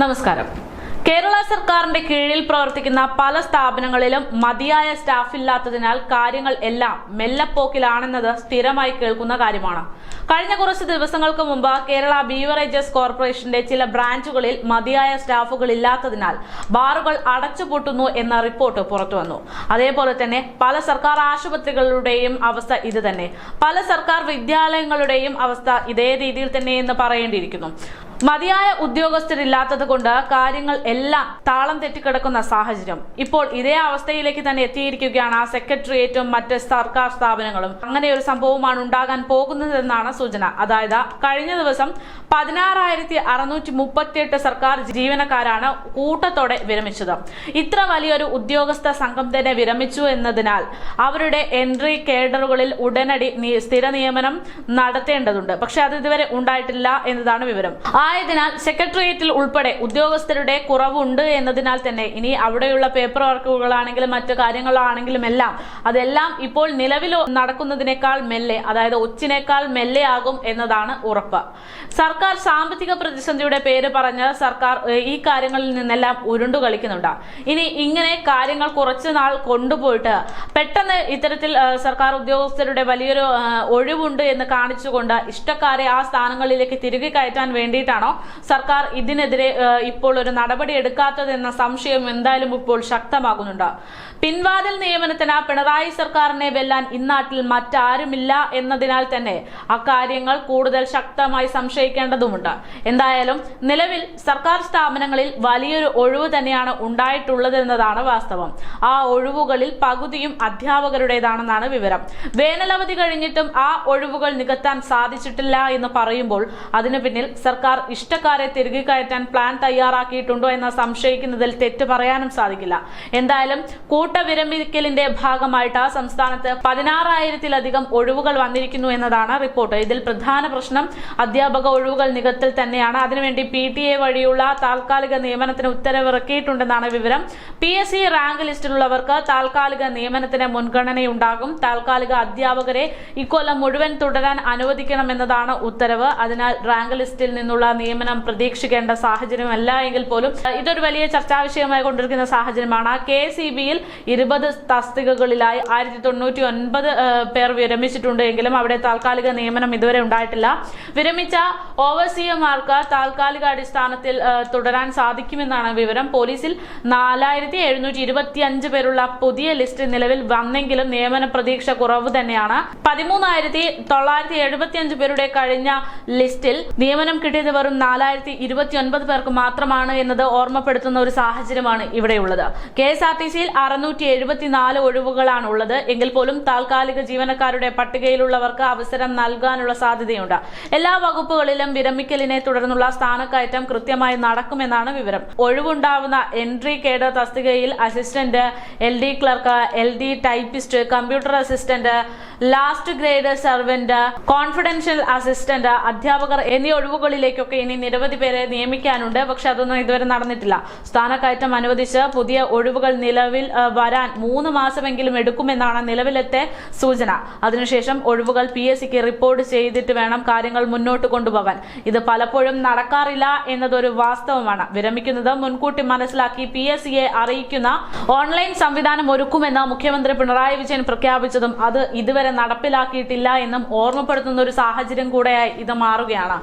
നമസ്കാരം. കേരള സർക്കാരിന്റെ കീഴിൽ പ്രവർത്തിക്കുന്ന പല സ്ഥാപനങ്ങളിലും മതിയായ സ്റ്റാഫ് ഇല്ലാത്തതിനാൽ കാര്യങ്ങൾ എല്ലാം മെല്ലപ്പോക്കിലാണെന്നത് സ്ഥിരമായി കേൾക്കുന്ന കാര്യമാണ്. കഴിഞ്ഞ കുറച്ച് ദിവസങ്ങൾക്ക് മുമ്പ് കേരള ബീവറേജസ് കോർപ്പറേഷന്റെ ചില ബ്രാഞ്ചുകളിൽ മതിയായ സ്റ്റാഫുകൾ ഇല്ലാത്തതിനാൽ ബാറുകൾ അടച്ചുപൂട്ടുന്നു എന്ന റിപ്പോർട്ട് പുറത്തുവന്നു അതേപോലെ തന്നെ പല സർക്കാർ ആശുപത്രികളുടെയും അവസ്ഥ ഇത് തന്നെ. പല സർക്കാർ വിദ്യാലയങ്ങളുടെയും അവസ്ഥ ഇതേ രീതിയിൽ തന്നെ എന്ന് പറയേണ്ടിയിരിക്കുന്നു. മതിയായ ഉദ്യോഗസ്ഥരില്ലാത്തത് കൊണ്ട് കാര്യങ്ങൾ എല്ലാം താളം തെറ്റിക്കിടക്കുന്ന സാഹചര്യം. ഇപ്പോൾ ഇതേ അവസ്ഥയിലേക്ക് തന്നെ എത്തിയിരിക്കുകയാണ് ആ സെക്രട്ടേറിയറ്റും മറ്റ് സർക്കാർ സ്ഥാപനങ്ങളും. അങ്ങനെ ഒരു സംഭവമാണ് ഉണ്ടാകാൻ പോകുന്നതെന്നാണ് സൂചന. അതായത് കഴിഞ്ഞ ദിവസം പതിനാറായിരത്തി അറുന്നൂറ്റി മുപ്പത്തിയെട്ട് സർക്കാർ ജീവനക്കാരാണ് കൂട്ടത്തോടെ വിരമിച്ചത്. ഇത്ര വലിയൊരു ഉദ്യോഗസ്ഥ സംഘം തന്നെ വിരമിച്ചു എന്നതിനാൽ അവരുടെ എൻട്രി കേഡറുകളിൽ ഉടനടി സ്ഥിര നിയമനം നടത്തേണ്ടതുണ്ട്. പക്ഷെ അത് ഇതുവരെ ഉണ്ടായിട്ടില്ല എന്നതാണ് വിവരം. ആയതിനാൽ സെക്രട്ടേറിയറ്റിൽ ഉൾപ്പെടെ ഉദ്യോഗസ്ഥരുടെ കുറവുണ്ട് എന്നതിനാൽ തന്നെ ഇനി അവിടെയുള്ള പേപ്പർ വർക്കുകളാണെങ്കിലും മറ്റു കാര്യങ്ങളാണെങ്കിലും എല്ലാം അതെല്ലാം ഇപ്പോൾ നിലവിൽ നടക്കുന്നതിനേക്കാൾ മെല്ലെ അതായത് ഒച്ചിനേക്കാൾ മെല്ലെ ആകും എന്നതാണ് ഉറപ്പ്. സർക്കാർ സാമ്പത്തിക പ്രതിസന്ധിയുടെ പേര് പറഞ്ഞ് സർക്കാർ ഈ കാര്യങ്ങളിൽ നിന്നെല്ലാം ഉരുണ്ടു കളിക്കുന്നുണ്ട്. ഇനി ഇങ്ങനെ കാര്യങ്ങൾ കുറച്ചു നാൾ കൊണ്ടുപോയിട്ട് പെട്ടെന്ന് ഇത്തരത്തിൽ സർക്കാർ ഉദ്യോഗസ്ഥരുടെ വലിയൊരു ഒഴിവുണ്ട് എന്ന് കാണിച്ചുകൊണ്ട് ഇഷ്ടക്കാരെ ആ സ്ഥാനങ്ങളിലേക്ക് തിരികെ കയറ്റാൻ വേണ്ടിയിട്ടാണോ സർക്കാർ ഇതിനെതിരെ ഇപ്പോൾ ഒരു നടപടി എടുക്കാത്തതെന്ന സംശയം എന്തായാലും ഇപ്പോൾ ശക്തമാകുന്നുണ്ട്. പിൻവാതിൽ നിയമനത്തിന് പിണറായി സർക്കാരിനെ വെല്ലാൻ ഇന്നാട്ടിൽ മറ്റാരുമില്ല എന്നതിനാൽ തന്നെ അക്കാര്യങ്ങൾ കൂടുതൽ ശക്തമായി സംശയിക്കേണ്ടതുമുണ്ട്. എന്തായാലും നിലവിൽ സർക്കാർ സ്ഥാപനങ്ങളിൽ വലിയൊരു ഒഴിവ് തന്നെയാണ് ഉണ്ടായിട്ടുള്ളതെന്നതാണ് വാസ്തവം. ആ ഒഴിവുകളിൽ പകുതിയും അധ്യാപകരുടേതാണെന്നാണ് വിവരം. വേനലവധി കഴിഞ്ഞിട്ടും ആ ഒഴിവുകൾ നികത്താൻ സാധിച്ചിട്ടില്ല എന്ന് പറയുമ്പോൾ അതിനു പിന്നിൽ സർക്കാർ ഇഷ്ടക്കാരെ തിരികെ കയറ്റാൻ പ്ലാൻ തയ്യാറാക്കിയിട്ടുണ്ടോ എന്ന് സംശയിക്കുന്നതിൽ തെറ്റ് പറയാനും സാധിക്കില്ല. എന്തായാലും കൂട്ടവിരമിക്കലിന്റെ ഭാഗമായിട്ട് സംസ്ഥാനത്ത് പതിനാറായിരത്തിലധികം ഒഴിവുകൾ വന്നിരിക്കുന്നു എന്നതാണ് റിപ്പോർട്ട് ഇതിൽ പ്രധാന പ്രശ്നം അധ്യാപക ഒഴിവുകൾ നികത്തൽ തന്നെയാണ്. അതിനുവേണ്ടി പി ടി എ വഴിയുള്ള താൽക്കാലിക നിയമനത്തിന് ഉത്തരവിറക്കിയിട്ടുണ്ടെന്നാണ് വിവരം. പി എസ് സി റാങ്ക് ലിസ്റ്റിലുള്ളവർക്ക് താൽക്കാലിക നിയമനത്തിന് മുൻഗണനയുണ്ടാകും. താൽക്കാലിക അധ്യാപകരെ ഇക്കൊല്ലം മുഴുവൻ തുടരാൻ അനുവദിക്കണമെന്നതാണ് ഉത്തരവ്. അതിനാൽ റാങ്ക് ലിസ്റ്റിൽ നിന്നുള്ള നിയമനം പ്രതീക്ഷിക്കേണ്ട സാഹചര്യമല്ല എങ്കിൽ പോലും ഇതൊരു വലിയ ചർച്ചാ വിഷയമായി കൊണ്ടിരിക്കുന്ന സാഹചര്യമാണ്. കെ സി ബിയിൽ ഇരുപത് തസ്തികകളിലായി ആയിരത്തി തൊണ്ണൂറ്റി ഒൻപത് പേർ വിരമിച്ചിട്ടുണ്ട് എങ്കിലും അവിടെ താൽക്കാലിക നിയമനം ഇതുവരെ ഉണ്ടായിട്ടില്ല. വിരമിച്ച ഓവർസിയർമാർക്ക് താൽക്കാലിക അടിസ്ഥാനത്തിൽ തുടരാൻ സാധിക്കുമെന്നാണ് വിവരം. പോലീസിൽ നാലായിരത്തി എഴുന്നൂറ്റി ഇരുപത്തി അഞ്ച് പേരുള്ള പുതിയ ലിസ്റ്റ് നിലവിൽ വന്നെങ്കിലും നിയമന പ്രതീക്ഷ കുറവ് തന്നെയാണ്. പതിമൂന്നായിരത്തി തൊള്ളായിരത്തി എഴുപത്തി അഞ്ച് പേരുടെ കഴിഞ്ഞ ലിസ്റ്റിൽ നിയമനം കിട്ടിയത് വെറും നാലായിരത്തി ഇരുപത്തി ഒൻപത് പേർക്ക് മാത്രമാണ് എന്നത് ഓർമ്മപ്പെടുത്തുന്ന ഒരു സാഹചര്യമാണ് ഇവിടെയുള്ളത്. കെ എസ് ആർ ടി സിയിൽ അറുന്നൂറ്റി എഴുപത്തിനാല് ഒഴിവുകളാണ് ഉള്ളത് എങ്കിൽ പോലും താൽക്കാലിക ജീവനക്കാരുടെ പട്ടികയിലുള്ളവർക്ക് അവസരം നൽകാനുള്ള സാധ്യതയുണ്ട്. എല്ലാ വകുപ്പുകളിലും വിരമിക്കലിനെ തുടർന്നുള്ള സ്ഥാനക്കയറ്റം കൃത്യമായി നടക്കുമെന്നാണ് വിവരം. ഒഴിവുണ്ടാവുന്ന എൻട്രി കേഡർ തസ്തികയിൽ assistant L D clerk L D typist computer assistant last grade servant confidential assistant അധ്യാപകർ എന്നീ ഒഴിവുകളിലേക്കൊക്കെ ഇനി നിരവധി പേരെ നിയമിക്കാനുണ്ട്. പക്ഷെ അതൊന്നും ഇതുവരെ നടന്നിട്ടില്ല. സ്ഥാനക്കയറ്റം അനുവദിച്ച് പുതിയ ഒഴിവുകൾ നിലവിൽ വരാൻ മൂന്ന് മാസമെങ്കിലും എടുക്കുമെന്നാണ് നിലവിലത്തെ സൂചന. അതിനുശേഷം ഒഴിവുകൾ പി എസ് സിക്ക് റിപ്പോർട്ട് ചെയ്തിട്ട് വേണം കാര്യങ്ങൾ മുന്നോട്ട് കൊണ്ടുപോകാൻ. ഇത് പലപ്പോഴും നടക്കാറില്ല എന്നതൊരു വാസ്തവമാണ്. വിരമിക്കുന്നത് മുൻകൂട്ടി മനസ്സിലാക്കി പി എസ് സിയെ അറിയിക്കുന്ന ഓൺലൈൻ സംവിധാനം ഒരുക്കുമെന്ന് മുഖ്യമന്ത്രി പിണറായി വിജയൻ പ്രഖ്യാപിച്ചതും അത് ഇതുവരെ നടപ്പിലാക്കിയിട്ടില്ല എന്നും ഓർമ്മപ്പെടുത്തുന്ന ഒരു സാഹചര്യം കൂടെയായി ഇത് മാറുകയാണ്.